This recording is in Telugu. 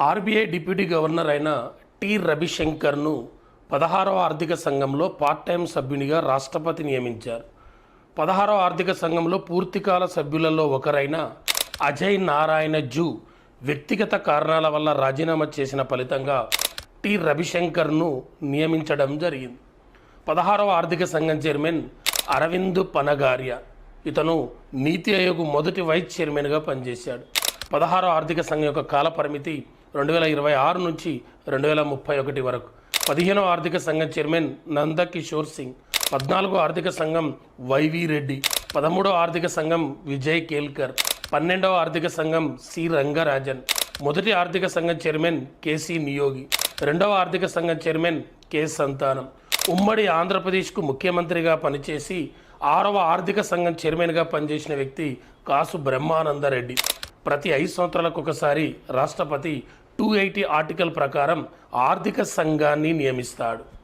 ఆర్బీఐ డిప్యూటీ గవర్నర్ అయిన టి రవిశంకర్ను పదహారవ ఆర్థిక సంఘంలో పార్ట్ టైం సభ్యునిగా రాష్ట్రపతి నియమించారు. పదహారవ ఆర్థిక సంఘంలో పూర్తికాల సభ్యులలో ఒకరైన అజయ్ నారాయణ జూ వ్యక్తిగత కారణాల వల్ల రాజీనామా చేసిన ఫలితంగా టి రవిశంకర్ను నియమించడం జరిగింది. పదహారవ ఆర్థిక సంఘం చైర్మన్ అరవింద్ పనగార్య ఇతను నీతి ఆయోగ్ మొదటి వైస్ చైర్మన్గా పనిచేశాడు. పదహారవ ఆర్థిక సంఘం యొక్క కాల పరిమితి రెండు వేల ఇరవై ఆరు నుంచి రెండు వేల ముప్పై ఒకటి వరకు. పదిహేనవ ఆర్థిక సంఘం చైర్మన్ నందకిషోర్ సింగ్ పద్నాలుగో ఆర్థిక సంఘం వైవి రెడ్డి పదమూడవ ఆర్థిక సంఘం విజయ్ కేల్కర్ పన్నెండవ ఆర్థిక సంఘం సి రంగరాజన్ మొదటి ఆర్థిక సంఘం చైర్మన్ కేసీ నియోగి రెండవ ఆర్థిక సంఘం చైర్మన్ కె సంతానం. ఉమ్మడి ఆంధ్రప్రదేశ్కు ముఖ్యమంత్రిగా పనిచేసి ఆరవ ఆర్థిక సంఘం చైర్మన్గా పనిచేసిన వ్యక్తి కాసు బ్రహ్మానందరెడ్డి. ప్రతి ఐదు సంవత్సరాలకు ఒకసారి రాష్ట్రపతి టూ ఎయిటీ ఆర్టికల్ ప్రకారం ఆర్థిక సంఘాన్ని నియమిస్తాడు.